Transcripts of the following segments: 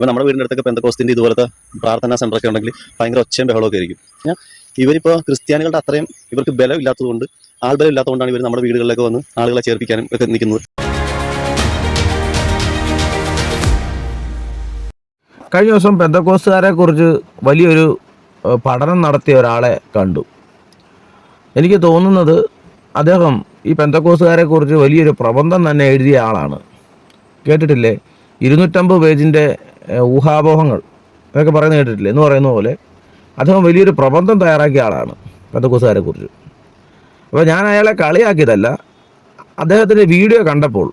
ഇപ്പോൾ നമ്മുടെ വീടിന്റെ അടുത്തൊക്കെ പെന്തക്കോസ്തിന്റെ ഇതുപോലത്തെ പ്രാർത്ഥനാ സെന്ററൊക്കെ ഉണ്ടെങ്കിൽ ഭയങ്കര ഒച്ചയും ബഹളമൊക്കെ ആയിരിക്കും. ഇവരിപ്പോൾ ക്രിസ്ത്യാനികളുടെ അത്രയും ഇവർക്ക് ബലം ഇല്ലാത്തതുകൊണ്ട് ഇല്ലാത്തതുകൊണ്ടാണ് ഇവർ നമ്മുടെ വീടുകളിലൊക്കെ വന്ന് ആളുകളെ ചേർപ്പിക്കാനും ഒക്കെ നിൽക്കുന്നത്. കഴിഞ്ഞ ദിവസം പെന്തക്കോസ്തുകാരെ കുറിച്ച് വലിയൊരു പഠനം നടത്തിയ ഒരാളെ കണ്ടു. എനിക്ക് തോന്നുന്നത് അദ്ദേഹം ഈ പെന്തക്കോസ്തുകാരെ കുറിച്ച് വലിയൊരു പ്രബന്ധം തന്നെ എഴുതിയ ആളാണ്. കേട്ടിട്ടില്ലേ? ഇരുന്നൂറ്റമ്പത് പേജിന്റെ ഊഹാപോഹങ്ങൾ. എന്നൊക്കെ പറയുന്നത് കേട്ടിട്ടില്ല? എന്ന് പറയുന്ന പോലെ അദ്ദേഹം വലിയൊരു പ്രബന്ധം തയ്യാറാക്കിയ ആളാണ് പെന്തക്കോസ്തുകാരെ കുറിച്ച്. അപ്പോൾ ഞാൻ അയാളെ കളിയാക്കിയതല്ല അദ്ദേഹത്തിന്റെ വീഡിയോ കണ്ടപ്പോൾ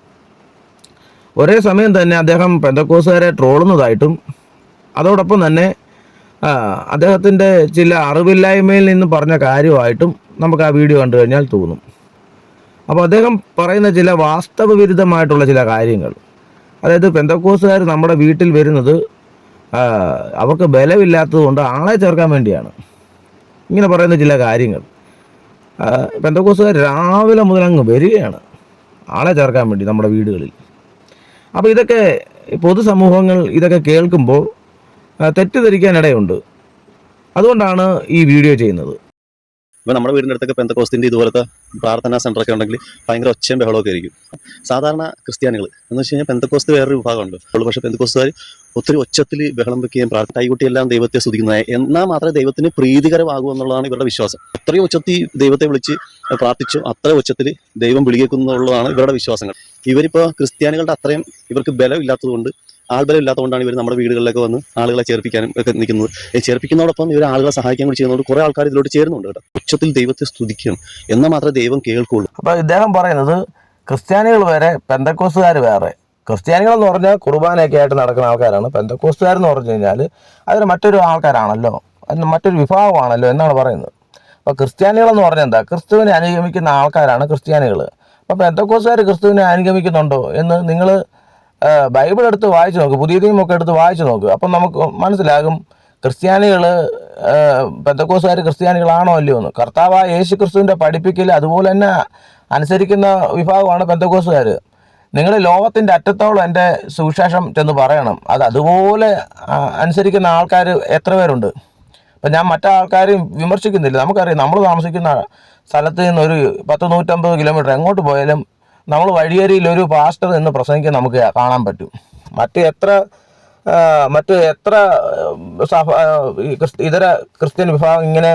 ഒരേ സമയം തന്നെ അദ്ദേഹം പെന്തക്കോസുകാരെ ട്രോളുന്നതായിട്ടും അതോടൊപ്പം തന്നെ അദ്ദേഹത്തിന്റെ ചില അറിവില്ലായ്മയിൽ നിന്ന് പറഞ്ഞ കാര്യമായിട്ടും നമുക്ക് ആ വീഡിയോ കണ്ടു കഴിഞ്ഞാൽ തോന്നും. അപ്പോൾ അദ്ദേഹം പറയുന്ന ചില വാസ്തവ വിരുദ്ധമായിട്ടുള്ള ചില കാര്യങ്ങൾ അതായത് പെന്തക്കോസുകാർ നമ്മുടെ വീട്ടിൽ വരുന്നത് അവർക്ക് ബലമില്ലാത്തത് കൊണ്ട് ആളെ ചേർക്കാൻ വേണ്ടിയാണ്. ഇങ്ങനെ പറയുന്ന ചില കാര്യങ്ങൾ. പെന്തക്കോസുകാർ രാവിലെ മുതൽ അങ്ങ് വരികയാണ് ആളെ ചേർക്കാൻ വേണ്ടി നമ്മുടെ വീടുകളിൽ. അപ്പോൾ ഇതൊക്കെ പൊതുസമൂഹങ്ങൾ ഇതൊക്കെ കേൾക്കുമ്പോൾ തെറ്റിദ്ധരിക്കാൻ തെറ്റിദ്ധരിക്കാനിടയുണ്ട്. അതുകൊണ്ടാണ് ഈ വീഡിയോ ചെയ്യുന്നത്. ഇപ്പോൾ നമ്മുടെ വീടിന്റെ അടുത്തൊക്കെ പെന്തക്കോസ്തിന്റെ ഇതുപോലത്തെ പ്രാർത്ഥനാ സെന്ററൊക്കെ ഉണ്ടെങ്കിൽ ഭയങ്കര ഒച്ചയും ബഹളമൊക്കെ ആയിരിക്കും. സാധാരണ ക്രിസ്ത്യാനികൾ എന്ന് വെച്ച് കഴിഞ്ഞാൽ പെന്തക്കോസ്ത് വേറൊരു വിഭാഗമുണ്ട്. ഉള്ളൂ പക്ഷേ പെന്തക്കോസ്തുകാർ ഒത്തിരി ഒച്ചത്തിൽ ബഹളം വെക്കുകയും പ്രാർത്ഥന കൈകുട്ടിയെല്ലാം ദൈവത്തെ സ്തുതിക്കുന്നതായി. എന്നാൽ മാത്രമേ ദൈവത്തിന് പ്രീതികരമാകൂ എന്നുള്ളതാണ് ഇവരുടെ വിശ്വാസം. അത്രയും ഉച്ചത്തിൽ ദൈവത്തെ വിളിച്ച് പ്രാർത്ഥിച്ചു അത്ര ഉച്ചത്തിൽ ദൈവം വിളിക്കുന്നുള്ളതാണ് ഇവരുടെ വിശ്വാസങ്ങൾ. ഇവരിപ്പോൾ ക്രിസ്ത്യാനികളുടെ അത്രയും ഇവർക്ക് ബലം ഇല്ലാത്തതുകൊണ്ട് ആൾബലം ഇല്ലാത്തതുകൊണ്ടാണ് ഇവർ നമ്മുടെ വീടുകളിലൊക്കെ വന്ന് ആളുകളെ ചേർപ്പിക്കാനും ഒക്കെ നിൽക്കുന്നത്. ചേർപ്പിക്കുന്നതോടൊപ്പം ഇവർ ആളുകളെ സഹായിക്കാൻ കൂടി ചെയ്യുന്നതുകൊണ്ട് കുറേ ആൾക്കാർ ഇതിലോട്ട് ചേരുന്നുണ്ട് കേട്ടോ. ഉച്ചത്തിൽ ദൈവത്തെ സ്തുതിക്കണം എന്നാൽ മാത്രമേ ദൈവം കേൾക്കുള്ളൂ. അപ്പോൾ ഇദ്ദേഹം പറയുന്നത് ക്രിസ്ത്യാനികൾ വരെ പെന്തക്കോസ്തുകാർ വേറെ. ക്രിസ്ത്യാനികൾ എന്ന് പറഞ്ഞാൽ കുർബാനയൊക്കെ ആയിട്ട് നടക്കുന്ന ആൾക്കാരാണ്. പെന്തക്കോസ്തുകാർ എന്ന് പറഞ്ഞു കഴിഞ്ഞാൽ അതിന് മറ്റൊരു ആൾക്കാരാണല്ലോ. മറ്റൊരു വിഭാഗമാണല്ലോ എന്നാണ് പറയുന്നത്. അപ്പോൾ ക്രിസ്ത്യാനികൾ എന്ന് പറഞ്ഞാൽ എന്താ? ക്രിസ്തുവിനെ അനുഗമിക്കുന്ന ആൾക്കാരാണ് ക്രിസ്ത്യാനികൾ അപ്പോൾ പെന്തക്കോസ്തുകാർ ക്രിസ്തുവിനെ അനുഗമിക്കുന്നുണ്ടോ എന്ന് നിങ്ങൾ ബൈബിൾ എടുത്ത് വായിച്ചു നോക്ക് പുതിയ നിയമമൊക്കെ എടുത്ത് വായിച്ചു നോക്ക്. അപ്പം നമുക്ക് മനസ്സിലാകും ക്രിസ്ത്യാനികൾ പെന്തക്കോസുകാർ ക്രിസ്ത്യാനികളാണോ അല്ലയോ എന്ന്. കർത്താവായ യേശു ക്രിസ്തുവിന്റെ പഠിപ്പിക്കൽ അതുപോലെ തന്നെ അനുസരിക്കുന്ന വിഭാഗമാണ് പെന്തക്കോസുകാർ നിങ്ങൾ ലോകത്തിന്റെ അറ്റത്തോളം എന്റെ സുവിശേഷം ചെന്ന് പറയണം. അത് അതുപോലെ അനുസരിക്കുന്ന ആൾക്കാർ എത്ര പേരുണ്ട്? അപ്പം ഞാൻ മറ്റേ ആൾക്കാരെയും വിമർശിക്കുന്നില്ല. നമുക്കറിയാം നമ്മൾ താമസിക്കുന്ന സ്ഥലത്ത് നിന്ന് ഒരു പത്ത് നൂറ്റമ്പത് കിലോമീറ്റർ എങ്ങോട്ട് പോയാലും നമ്മൾ വഴിയരിയിൽ ഒരു പാസ്റ്റർ എന്ന് പ്രസംഗിക്കാൻ നമുക്ക് കാണാൻ പറ്റും. മറ്റ് എത്ര മറ്റ് എത്ര സഭ ഇതര ക്രിസ്ത്യൻ വിഭാഗം ഇങ്ങനെ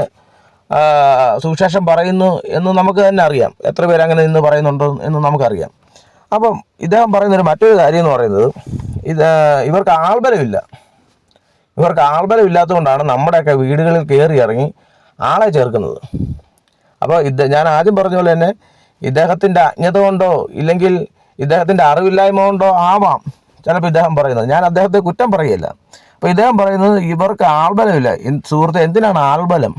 സുവിശേഷം പറയുന്നു എന്ന് നമുക്ക് തന്നെ അറിയാം. എത്ര പേര് അങ്ങനെ ഇന്ന് പറയുന്നുണ്ട് എന്ന് നമുക്കറിയാം. അപ്പം ഇദ്ദേഹം പറയുന്നൊരു മറ്റൊരു കാര്യം എന്ന് പറയുന്നത് ഇത് ഇവർക്ക് ആൾബലമില്ല. ഇവർക്ക് ആൾബലം ഇല്ലാത്തതുകൊണ്ടാണ് നമ്മുടെയൊക്കെ വീടുകളിൽ കയറി ഇറങ്ങി ആളെ ചേർക്കുന്നത്. അപ്പോൾ ഇത് ഞാൻ ആദ്യം പറഞ്ഞ പോലെ തന്നെ ഇദ്ദേഹത്തിന്റെ അജ്ഞത കൊണ്ടോ ഇല്ലെങ്കിൽ ഇദ്ദേഹത്തിന്റെ അറിവില്ലായ്മ കൊണ്ടോ ആവാം. ചിലപ്പോൾ ഇദ്ദേഹം പറയുന്നത്. ഞാൻ അദ്ദേഹത്തെ കുറ്റം പറയല്ല അപ്പോൾ ഇദ്ദേഹം പറയുന്നത് ഇവർക്ക് ആൾബലമില്ല. സുഹൃത്ത് എന്തിനാണ് ആൾബലം?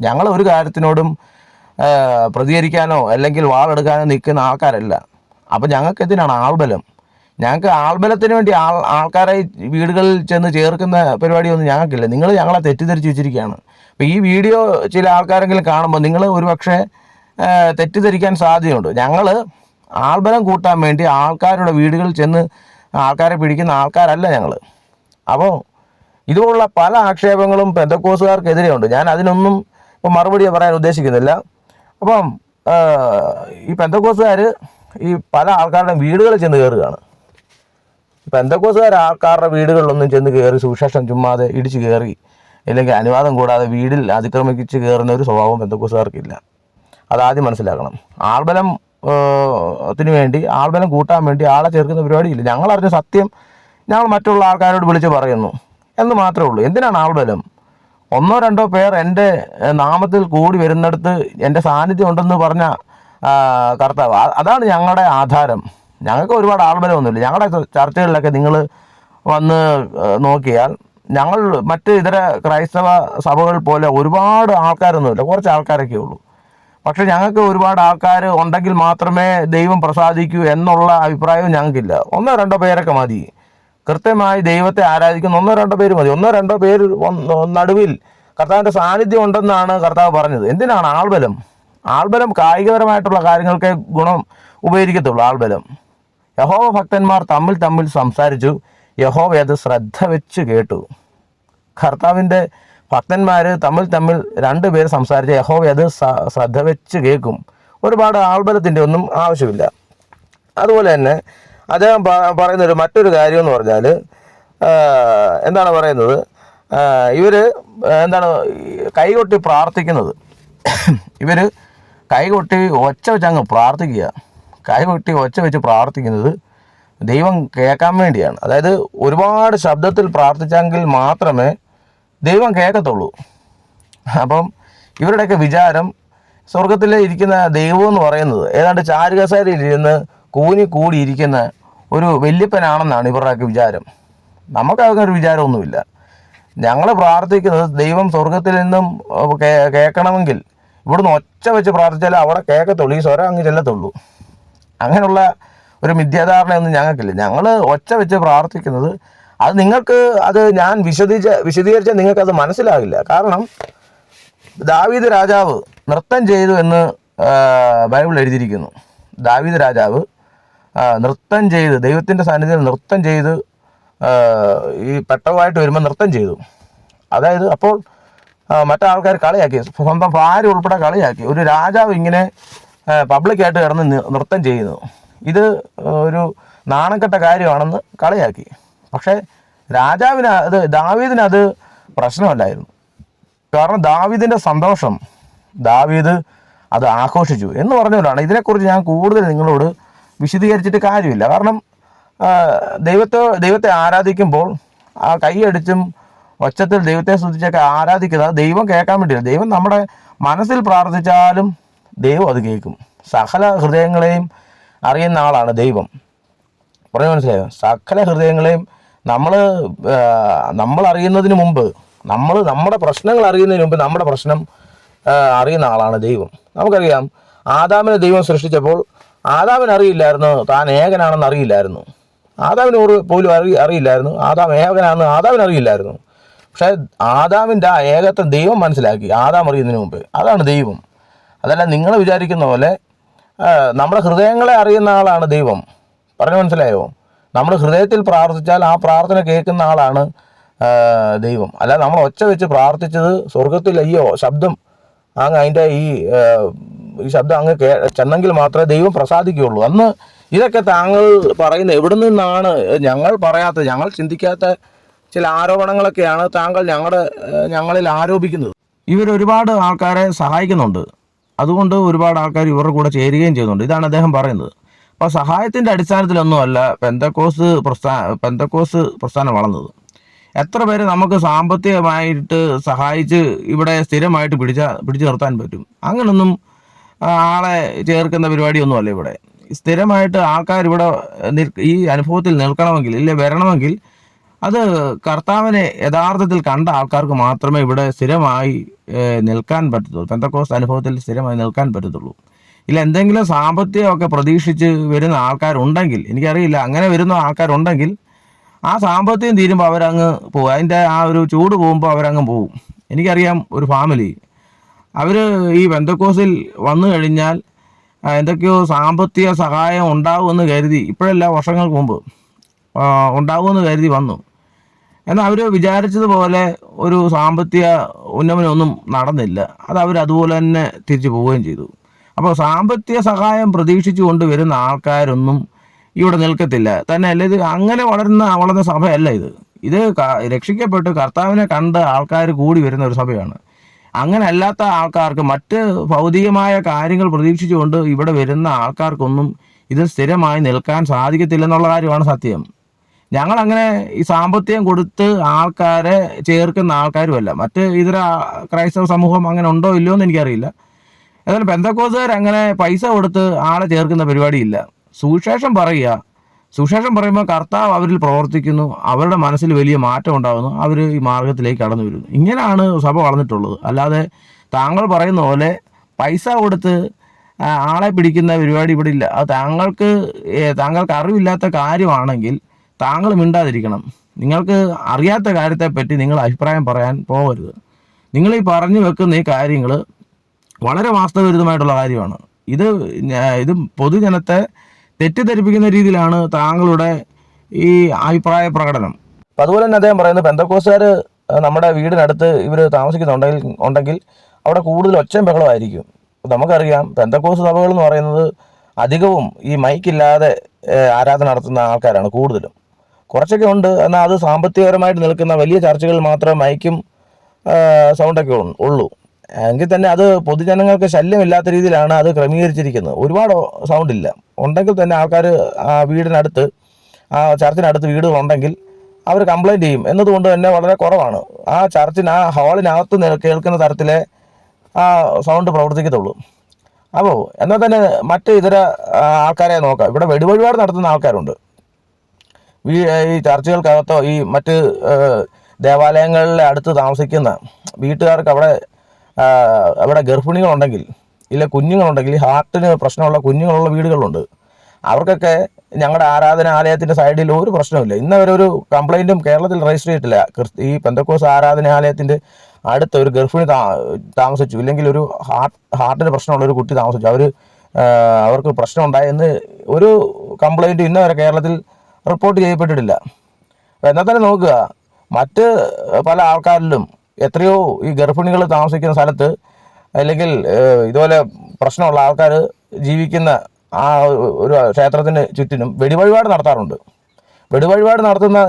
ഞങ്ങൾ ഒരു കാര്യത്തിനോടും പ്രതികരിക്കാനോ അല്ലെങ്കിൽ വാളെടുക്കാനോ നിൽക്കുന്ന ആൾക്കാരല്ല. അപ്പോൾ ഞങ്ങൾക്ക് എന്തിനാണ് ആൾബലം? ഞങ്ങൾക്ക് ആൾബലത്തിന് വേണ്ടി ആൾ ആൾക്കാരെ വീടുകളിൽ ചെന്ന് ചേർക്കുന്ന പരിപാടിയൊന്നും ഞങ്ങൾക്കില്ല. നിങ്ങൾ ഞങ്ങളെ തെറ്റിദ്ധരിച്ച് വെച്ചിരിക്കുകയാണ്. അപ്പോൾ ഈ വീഡിയോ ചില ആൾക്കാരെങ്കിലും കാണുമ്പോൾ നിങ്ങൾ ഒരുപക്ഷെ തെറ്റിദ്ധരിക്കാൻ സാധ്യതയുണ്ട്. ഞങ്ങൾ ആൾബലം കൂട്ടാൻ വേണ്ടി ആൾക്കാരുടെ വീടുകളിൽ ചെന്ന് ആൾക്കാരെ പിടിക്കുന്ന ആൾക്കാരല്ല ഞങ്ങൾ അപ്പോൾ ഇതുപോലുള്ള പല ആക്ഷേപങ്ങളും പെന്തക്കോസുകാർക്കെതിരെ ഉണ്ട് ഞാൻ അതിനൊന്നും ഇപ്പോൾ മറുപടി പറയാൻ ഉദ്ദേശിക്കുന്നില്ല. അപ്പം ഈ പെന്തക്കോസുകാർ ഈ പല ആൾക്കാരുടെ വീടുകളിൽ ചെന്ന് കയറുകയാണ് പെന്തക്കോസുകാർ ആൾക്കാരുടെ വീടുകളിലൊന്നും ചെന്ന് കയറി സുവിശേഷം ചുമ്മാതെ ഇടിച്ച് കയറി അല്ലെങ്കിൽ അനുവാദം കൂടാതെ വീടിൽ അതിക്രമിച്ച് കയറുന്ന ഒരു സ്വഭാവം പെന്തക്കോസുകാർക്കില്ല. അതാദ്യം മനസ്സിലാക്കണം. ആൾബലം ത്തിന് വേണ്ടി ആൾബലം കൂട്ടാൻ വേണ്ടി ആളെ ചേർക്കുന്ന പരിപാടിയില്ല. ഞങ്ങൾ അറിഞ്ഞ സത്യം ഞങ്ങൾ മറ്റുള്ള ആൾക്കാരോട് വിളിച്ച് പറയുന്നു. എന്ന് മാത്രമേ ഉള്ളൂ. എന്തിനാണ് ആൾബലം? ഒന്നോ രണ്ടോ പേർ എന്റെ നാമത്തിൽ കൂടി വരുന്നിടത്ത് എന്റെ സാന്നിധ്യം ഉണ്ടെന്ന് പറഞ്ഞ കർത്താവ്. അതാണ് ഞങ്ങളുടെ ആധാരം. ഞങ്ങൾക്ക് ഒരുപാട് ആൾബലമൊന്നുമില്ല ഞങ്ങളുടെ ചർച്ചകളിലൊക്കെ നിങ്ങൾ വന്ന് നോക്കിയാൽ ഞങ്ങൾ മറ്റ് ഇതര ക്രൈസ്തവ സഭകൾ പോലെ ഒരുപാട് ആൾക്കാരൊന്നുമില്ല. കുറച്ച് ആൾക്കാരൊക്കെ ഉള്ളൂ പക്ഷെ ഞങ്ങൾക്ക് ഒരുപാട് ആൾക്കാർ ഉണ്ടെങ്കിൽ മാത്രമേ ദൈവം പ്രസാദിക്കൂ എന്നുള്ള അഭിപ്രായവും ഞങ്ങൾക്കില്ല. ഒന്നോ രണ്ടോ പേരൊക്കെ മതി. കൃത്യമായി ദൈവത്തെ ആരാധിക്കുന്ന ഒന്നോ രണ്ടോ പേര് മതി. ഒന്നോ രണ്ടോ പേര് നടുവിൽ കർത്താവിന്റെ സാന്നിധ്യം ഉണ്ടെന്നാണ് കർത്താവ് പറഞ്ഞത്. എന്തിനാണ് ആൾബലം? ആൾബലം കായികപരമായിട്ടുള്ള കാര്യങ്ങൾക്ക് ഗുണം ഉപകരിക്കത്തുള്ളൂ ആൾബലം. യഹോവ ഭക്തന്മാർ തമ്മിൽ തമ്മിൽ സംസാരിച്ചു. യഹോവ അത് ശ്രദ്ധ വെച്ച് കേട്ടു. കർത്താവിന്റെ ഭക്തന്മാർ തമ്മിൽ തമ്മിൽ രണ്ടുപേർ സംസാരിച്ച യഹോവ അത് ശ്രദ്ധ വെച്ച് കേൾക്കും. ഒരുപാട് ആൾബലത്തിന്റെ ഒന്നും ആവശ്യമില്ല. അതുപോലെ തന്നെ അദ്ദേഹം പറയുന്നൊരു മറ്റൊരു കാര്യം എന്ന് പറഞ്ഞാൽ എന്താണ് പറയുന്നത്? ഇവർ എന്താണ് കൈകൊട്ടി പ്രാർത്ഥിക്കുന്നത്. ഇവർ കൈകൊട്ടി ഒച്ച വെച്ച് അങ്ങ് പ്രാർത്ഥിക്കുക. കൈകൊട്ടി ഒച്ച വെച്ച് പ്രാർത്ഥിക്കുന്നത് ദൈവം കേൾക്കാൻ വേണ്ടിയാണ്. അതായത് ഒരുപാട് ശബ്ദത്തിൽ പ്രാർത്ഥിച്ചെങ്കിൽ മാത്രമേ ദൈവം കേൾക്കത്തുള്ളൂ. അപ്പം ഇവരുടെയൊക്കെ വിചാരം സ്വർഗത്തിൽ ഇരിക്കുന്ന ദൈവം എന്ന് പറയുന്നത് ഏതാണ്ട് ചാരുകസേരയിൽ ഇരുന്ന് കൂനി കൂടി ഇരിക്കുന്ന ഒരു വല്യപ്പനാണെന്നാണ് ഇവരുടെയൊക്കെ വിചാരം. നമുക്കതൊക്കെ ഒരു വിചാരമൊന്നുമില്ല. ഞങ്ങൾ പ്രാർത്ഥിക്കുന്നത് ദൈവം സ്വർഗത്തിൽ നിന്നും കേൾക്കണമെങ്കിൽ ഇവിടുന്ന് ഒച്ച വെച്ച് പ്രാർത്ഥിച്ചാലേ അവിടെ കേൾക്കത്തുള്ളൂ ഈ സ്വരം അങ്ങ് ചെല്ലത്തുള്ളൂ. അങ്ങനെയുള്ള ഒരു മിഥ്യാധാരണയൊന്നും ഞങ്ങൾക്കില്ല. ഞങ്ങൾ ഒച്ച വെച്ച് പ്രാർത്ഥിക്കുന്നത് അത് നിങ്ങൾക്ക് അത് ഞാൻ വിശദീകരിച്ച നിങ്ങൾക്ക് അത് മനസ്സിലാകില്ല കാരണം ദാവീദ് രാജാവ് നൃത്തം ചെയ്തു എന്ന് ബൈബിൾ എഴുതിയിരിക്കുന്നു. ദാവീദ് രാജാവ് നൃത്തം ചെയ്ത് ദൈവത്തിന്റെ സാന്നിധ്യത്തിൽ നൃത്തം ചെയ്ത് ഈ പെട്ടവുമായിട്ട് വരുമ്പോൾ നൃത്തം ചെയ്തു. അതായത് അപ്പോൾ മറ്റാൾക്കാർ കളിയാക്കി. സ്വന്തം ഭാര്യ ഉൾപ്പെടെ കളിയാക്കി. ഒരു രാജാവ് ഇങ്ങനെ പബ്ലിക്കായിട്ട് കിടന്ന് നൃത്തം ചെയ്യുന്നു. ഇത് ഒരു നാണക്കെട്ട കാര്യമാണെന്ന് കളിയാക്കി. പക്ഷേ രാജാവിന് അത് ദാവീദിന് അത് പ്രശ്നമല്ലായിരുന്നു. കാരണം ദാവീദിന്റെ സന്തോഷം ദാവീദ് അത് ആഘോഷിച്ചു എന്ന് പറഞ്ഞുകൊണ്ടാണ്. ഇതിനെക്കുറിച്ച് ഞാൻ കൂടുതൽ നിങ്ങളോട് വിശദീകരിച്ചിട്ട് കാര്യമില്ല. കാരണം ദൈവത്തെ ദൈവത്തെ ആരാധിക്കുമ്പോൾ ആ കൈയടിച്ചും ഒച്ചത്തിൽ ദൈവത്തെ സ്തുതിച്ചൊക്കെ ആരാധിക്കുന്നത് ദൈവം കേൾക്കാൻ വേണ്ടിയില്ല. ദൈവം നമ്മുടെ മനസ്സിൽ പ്രാർത്ഥിച്ചാലും ദൈവം അത് കേൾക്കും. സകല ഹൃദയങ്ങളെയും അറിയുന്ന ആളാണ് ദൈവം. പറഞ്ഞു മനസ്സിലായോ? സകല ഹൃദയങ്ങളെയും നമ്മൾ നമ്മൾ അറിയുന്നതിന് മുമ്പ് നമ്മൾ നമ്മുടെ പ്രശ്നങ്ങൾ അറിയുന്നതിന് മുമ്പ് നമ്മുടെ പ്രശ്നം അറിയുന്ന ആളാണ് ദൈവം. നമുക്കറിയാം ആദാമിനെ ദൈവം സൃഷ്ടിച്ചപ്പോൾ ആദാമിന് അറിയില്ലായിരുന്നു താൻ ഏകനാണെന്ന് അറിയില്ലായിരുന്നു. ആദാമിന് ഒരു പോലും അറി അറിയില്ലായിരുന്നു ആദാം ഏകനാണെന്ന് ആദാമിന് അറിയില്ലായിരുന്നു. പക്ഷേ ആദാമിന്റെ ആ ഏകത്വം ദൈവം മനസ്സിലാക്കി ആദാം അറിയുന്നതിന് മുമ്പ്. അതാണ് ദൈവം. അതല്ല നിങ്ങൾ വിചാരിക്കുന്ന പോലെ നമ്മുടെ ഹൃദയങ്ങളെ അറിയുന്ന ആളാണ് ദൈവം. പറഞ്ഞു മനസ്സിലായോ? നമ്മൾ ഹൃദയത്തിൽ പ്രാർത്ഥിച്ചാൽ ആ പ്രാർത്ഥന കേൾക്കുന്ന ആളാണ് ദൈവം. അല്ല നമ്മൾ ഒച്ച വെച്ച് പ്രാർത്ഥിച്ചത് സ്വർഗത്തിൽ അയ്യോ ശബ്ദം അങ്ങ് അതിന്റെ ഈ ഈ ശബ്ദം അങ്ങ് കേ ചെന്നെങ്കിൽ മാത്രമേ ദൈവം പ്രസാദിക്കുകയുള്ളൂ. അന്ന് ഇതൊക്കെ താങ്കൾ പറയുന്ന എവിടെ നിന്നാണ് ഞങ്ങൾ പറയാത്ത ഞങ്ങൾ ചിന്തിക്കാത്ത ചില ആരോപണങ്ങളൊക്കെയാണ് താങ്കൾ ഞങ്ങളുടെ ഞങ്ങളിൽ ആരോപിക്കുന്നത്. ഇവർ ഒരുപാട് ആൾക്കാരെ സഹായിക്കുന്നുണ്ട്. അതുകൊണ്ട് ഒരുപാട് ആൾക്കാർ ഇവരുടെ കൂടെ ചേരുകയും ചെയ്യുന്നുണ്ട്. ഇതാണ് അദ്ദേഹം പറയുന്നത്. അപ്പോൾ സഹായത്തിന്റെ അടിസ്ഥാനത്തിലൊന്നുമല്ല പെന്തക്കോസ് പ്രസ്ഥാന പെന്തക്കോസ് പ്രസ്ഥാനം വളർന്നത്. എത്ര പേര് നമുക്ക് സാമ്പത്തികമായിട്ട് സഹായിച്ച് ഇവിടെ സ്ഥിരമായിട്ട് പിടിച്ച പിടിച്ചു നിർത്താൻ പറ്റും? അങ്ങനൊന്നും ആളെ ചേർക്കുന്ന പരിപാടിയൊന്നുമല്ല ഇവിടെ. സ്ഥിരമായിട്ട് ആൾക്കാർ ഇവിടെ ഈ അനുഭവത്തിൽ നിൽക്കണമെങ്കിൽ ഇല്ല വരണമെങ്കിൽ അത് കർത്താവിനെ യഥാർത്ഥത്തിൽ കണ്ട ആൾക്കാർക്ക് മാത്രമേ ഇവിടെ സ്ഥിരമായി നിൽക്കാൻ പറ്റത്തുള്ളൂ. പെന്തക്കോസ് അനുഭവത്തിൽ സ്ഥിരമായി നിൽക്കാൻ പറ്റത്തുള്ളൂ. ഇല്ല എന്തെങ്കിലും സാമ്പത്തികമൊക്കെ പ്രതീക്ഷിച്ച് വരുന്ന ആൾക്കാരുണ്ടെങ്കിൽ എനിക്കറിയില്ല അങ്ങനെ വരുന്ന ആൾക്കാരുണ്ടെങ്കിൽ ആ സാമ്പത്തികം തീരുമ്പോൾ അവരങ്ങ് പോകും അതിന്റെ ആ ഒരു ചൂട് പോകുമ്പോൾ അവരങ്ങ് പോകും എനിക്കറിയാം ഒരു ഫാമിലി അവർ ഈ ബന്ധക്കോസിൽ വന്നു കഴിഞ്ഞാൽ എന്തൊക്കെയോ സാമ്പത്തിക സഹായം ഉണ്ടാവുമെന്ന് കരുതി ഇപ്പോഴല്ല വർഷങ്ങൾക്ക് മുമ്പ് ഉണ്ടാവുമെന്ന് കരുതി വന്നു. എന്നാൽ അവർ വിചാരിച്ചതുപോലെ ഒരു സാമ്പത്തിക ഉന്നമനമൊന്നും നടന്നില്ല. അത് അവർ അതുപോലെ തന്നെ തിരിച്ചു പോവുകയും ചെയ്തു. അപ്പോൾ സാമ്പത്തിക സഹായം പ്രതീക്ഷിച്ചുകൊണ്ട് വരുന്ന ആൾക്കാരൊന്നും ഇവിടെ നിൽക്കത്തില്ല. തന്നെ അല്ല ഇത് അങ്ങനെ വളരുന്ന വളർന്ന സഭയല്ല ഇത്. ഇത് രക്ഷിക്കപ്പെട്ട് കർത്താവിനെ കണ്ട ആൾക്കാർ കൂടി വരുന്ന ഒരു സഭയാണ്. അങ്ങനെ അല്ലാത്ത ആൾക്കാർക്ക് മറ്റ് ഭൗതികമായ കാര്യങ്ങൾ പ്രതീക്ഷിച്ചുകൊണ്ട് ഇവിടെ വരുന്ന ആൾക്കാർക്കൊന്നും ഇത് സ്ഥിരമായി നിൽക്കാൻ സാധിക്കത്തില്ലെന്നുള്ള കാര്യമാണ് സത്യം. ഞങ്ങൾ അങ്ങനെ ഈ സാമ്പത്തികം കൊടുത്ത് ആൾക്കാരെ ചേർക്കുന്ന ആൾക്കാരുമല്ല. മറ്റ് ഇതര ക്രൈസ്തവ സമൂഹം അങ്ങനെ ഉണ്ടോ ഇല്ലയോ എന്ന് എനിക്കറിയില്ല. ഏതായാലും പെന്തക്കോസുകാർ അങ്ങനെ പൈസ കൊടുത്ത് ആളെ ചേർക്കുന്ന പരിപാടിയില്ല. സുവിശേഷം പറയുക. സുവിശേഷം പറയുമ്പോൾ കർത്താവ് അവരിൽ പ്രവർത്തിക്കുന്നു. അവരുടെ മനസ്സിൽ വലിയ മാറ്റം ഉണ്ടാകുന്നു അവർ ഈ മാർഗത്തിലേക്ക് കടന്നു വരുന്നു. ഇങ്ങനെയാണ് സഭ വളർന്നിട്ടുള്ളത്. അല്ലാതെ താങ്കൾ പറയുന്ന പോലെ പൈസ കൊടുത്ത് ആളെ പിടിക്കുന്ന പരിപാടി ഇവിടെ ഇല്ല. അത് താങ്കൾക്ക് താങ്കൾക്ക് അറിവില്ലാത്ത കാര്യമാണെങ്കിൽ താങ്കൾ മിണ്ടാതിരിക്കണം. നിങ്ങൾക്ക് അറിയാത്ത കാര്യത്തെപ്പറ്റി നിങ്ങൾ അഭിപ്രായം പറയാൻ പോകരുത്. നിങ്ങൾ ഈ പറഞ്ഞു വെക്കുന്ന ഈ കാര്യങ്ങൾ വളരെ വാസ്തവവിരുദ്ധമായിട്ടുള്ള കാര്യമാണ്. ഇത് ഇത് പൊതുജനത്തെ തെറ്റിദ്ധരിപ്പിക്കുന്ന രീതിയിലാണ് താങ്കളുടെ ഈ അഭിപ്രായ പ്രകടനം. അതുപോലെ തന്നെ അദ്ദേഹം പറയുന്നത് പെന്തക്കോസുകാർ നമ്മുടെ വീടിനടുത്ത് ഇവർ താമസിക്കുന്നുണ്ടെങ്കിൽ ഉണ്ടെങ്കിൽ അവിടെ കൂടുതൽ ഒച്ചയും ബഹളമായിരിക്കും നമുക്കറിയാം പെന്തക്കോസ് സഭകൾ എന്ന് പറയുന്നത് അധികവും ഈ മൈക്കില്ലാതെ ആരാധന നടത്തുന്ന ആൾക്കാരാണ് കൂടുതലും. കുറച്ചൊക്കെ ഉണ്ട് എന്നാൽ അത് സാമ്പത്തികപരമായിട്ട് നിൽക്കുന്ന വലിയ ചർച്ചകളിൽ മാത്രമേ മൈക്കും സൗണ്ടൊക്കെ ഉള്ളൂ. എങ്കിൽ തന്നെ അത് പൊതുജനങ്ങൾക്ക് ശല്യമില്ലാത്ത രീതിയിലാണ് അത് ക്രമീകരിച്ചിരിക്കുന്നത്. ഒരുപാട് സൗണ്ട് ഇല്ല ഉണ്ടെങ്കിൽ തന്നെ ആൾക്കാർ ആ വീടിനടുത്ത് ആ ചർച്ചിനടുത്ത് വീടുകളുണ്ടെങ്കിൽ അവർ കംപ്ലൈന്റ് ചെയ്യും. എന്നതുകൊണ്ട് തന്നെ വളരെ കുറവാണ്. ആ ചർച്ചിന് ആ ഹാളിനകത്ത് കേൾക്കുന്ന തരത്തിലെ ആ സൗണ്ട് പ്രവർത്തിക്കത്തുള്ളൂ. അപ്പോൾ എന്നാൽ തന്നെ മറ്റ് ഇതര ആൾക്കാരെ നോക്കാം. ഇവിടെ വെടിവഴിപാട് നടത്തുന്ന ആൾക്കാരുണ്ട്. ഈ ചർച്ചുകൾക്കകത്തോ ഈ മറ്റ് ദേവാലയങ്ങളിലെ അടുത്ത് താമസിക്കുന്ന വീട്ടുകാർക്ക് അവിടെ അവിടെ ഗർഭിണികളുണ്ടെങ്കിൽ ഇല്ല കുഞ്ഞുങ്ങളുണ്ടെങ്കിൽ ഹാർട്ടിന് പ്രശ്നമുള്ള കുഞ്ഞുങ്ങളുള്ള വീടുകളുണ്ട്. അവർക്കൊക്കെ ഞങ്ങളുടെ ആരാധനാലയത്തിന്റെ സൈഡിൽ ഒരു പ്രശ്നമില്ല ഇന്ന് അവരൊരു കംപ്ലൈന്റും കേരളത്തിൽ രജിസ്റ്റർ ചെയ്തിട്ടില്ല. ഈ പെന്തക്കോസ് ആരാധനാലയത്തിന്റെ അടുത്ത് ഒരു ഗർഭിണി താമസിച്ചു. ഇല്ലെങ്കിൽ ഒരു ഹാർട്ട് ഹാർട്ടിന് പ്രശ്നമുള്ള ഒരു കുട്ടി താമസിച്ചു. അവർ അവർക്ക് പ്രശ്നം ഉണ്ടായെന്ന് ഒരു കംപ്ലൈന്റും ഇന്ന് വരെ കേരളത്തിൽ റിപ്പോർട്ട് ചെയ്യപ്പെട്ടിട്ടില്ല. എന്നാൽ തന്നെ നോക്കുക. മറ്റ് പല ആൾക്കാരിലും എത്രയോ ഈ ഗർഭിണികൾ താമസിക്കുന്ന സ്ഥലത്ത് അല്ലെങ്കിൽ ഇതുപോലെ പ്രശ്നമുള്ള ആൾക്കാർ ജീവിക്കുന്ന ആ ഒരു ക്ഷേത്രത്തിന് ചുറ്റിനും വെടിവഴിപാട് നടത്താറുണ്ട്. വെടിവഴിപാട് നടത്തുന്ന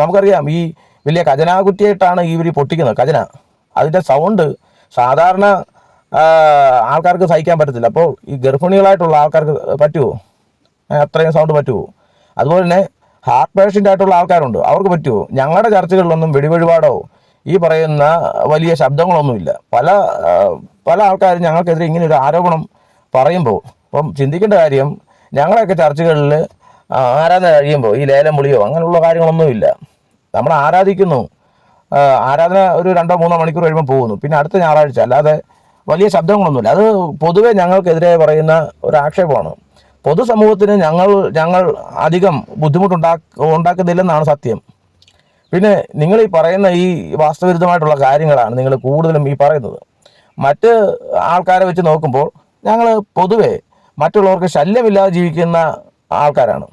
നമുക്കറിയാം ഈ വലിയ ഖജനാകുറ്റിയായിട്ടാണ് ഇവർ പൊട്ടിക്കുന്നത്. ഖജന. അതിന്റെ സൗണ്ട് സാധാരണ ആൾക്കാർക്ക് സഹിക്കാൻ പറ്റത്തില്ല. അപ്പോൾ ഈ ഗർഭിണികളായിട്ടുള്ള ആൾക്കാർക്ക് പറ്റുമോ അത്രയും സൗണ്ട് പറ്റുമോ അതുപോലെ തന്നെ ഹാർട്ട് പേഷ്യന്റ് ആയിട്ടുള്ള ആൾക്കാരുണ്ട്. അവർക്ക് പറ്റുമോ ഞങ്ങളുടെ ചർച്ചകളിലൊന്നും വെടിവഴിപാടോ ഈ പറയുന്ന വലിയ ശബ്ദങ്ങളൊന്നുമില്ല. പല പല ആൾക്കാരും ഞങ്ങൾക്കെതിരെ ഇങ്ങനെ ഒരു ആരോപണം പറയുമ്പോൾ അപ്പം ചിന്തിക്കേണ്ട കാര്യം ഞങ്ങളെയൊക്കെ ചർച്ചകളിൽ ആരാധന കഴിയുമ്പോൾ ഈ ലേലം വിളിയോ അങ്ങനെയുള്ള കാര്യങ്ങളൊന്നുമില്ല. നമ്മൾ ആരാധിക്കുന്നു. ആരാധന ഒരു രണ്ടോ മൂന്നോ മണിക്കൂർ കഴിയുമ്പോൾ പോകുന്നു. പിന്നെ അടുത്ത ഞായറാഴ്ച അല്ലാതെ വലിയ ശബ്ദങ്ങളൊന്നുമില്ല. അത് പൊതുവെ ഞങ്ങൾക്കെതിരെ പറയുന്ന ഒരു ആക്ഷേപമാണ്. പൊതുസമൂഹത്തിന് ഞങ്ങൾ ഞങ്ങൾ അധികം ബുദ്ധിമുട്ടുണ്ടാ ഉണ്ടാക്കുന്നില്ലെന്നാണ് സത്യം. പിന്നെ നിങ്ങൾ ഈ പറയുന്ന ഈ വാസ്തവിരുദ്ധമായിട്ടുള്ള കാര്യങ്ങളാണ് നിങ്ങൾ കൂടുതലും ഈ പറയുന്നത്. മറ്റ് ആൾക്കാരെ വെച്ച് നോക്കുമ്പോൾ ഞങ്ങൾ പൊതുവെ മറ്റുള്ളവർക്ക് ശല്യമില്ലാതെ ജീവിക്കുന്ന ആൾക്കാരാണ്.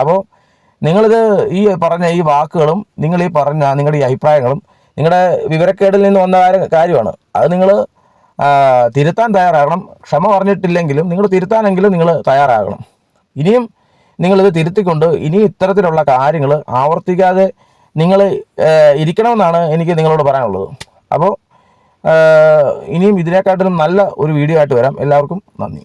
അപ്പോൾ നിങ്ങളിത് ഈ പറഞ്ഞ ഈ വാക്കുകളും നിങ്ങൾ ഈ പറഞ്ഞ നിങ്ങളുടെ ഈ അഭിപ്രായങ്ങളും നിങ്ങളുടെ വിവരക്കേടിൽ നിന്ന് വന്ന കാര്യമാണ്. അത് നിങ്ങൾ തിരുത്താൻ തയ്യാറാകണം. ക്ഷമ പറഞ്ഞിട്ടില്ലെങ്കിലും നിങ്ങൾ തിരുത്താനെങ്കിലും നിങ്ങൾ തയ്യാറാകണം. ഇനിയും നിങ്ങളിത് തിരുത്തിക്കൊണ്ട് ഇനി ഇത്തരത്തിലുള്ള കാര്യങ്ങൾ ആവർത്തിക്കാതെ നിങ്ങൾ ഇരിക്കണമെന്നാണ് എനിക്ക് നിങ്ങളോട് പറയാനുള്ളത്. അപ്പോൾ ഇനിയും ഇതിനെക്കാട്ടിലും നല്ല ഒരു വീഡിയോ ആയിട്ട് വരാം. എല്ലാവർക്കും നന്ദി.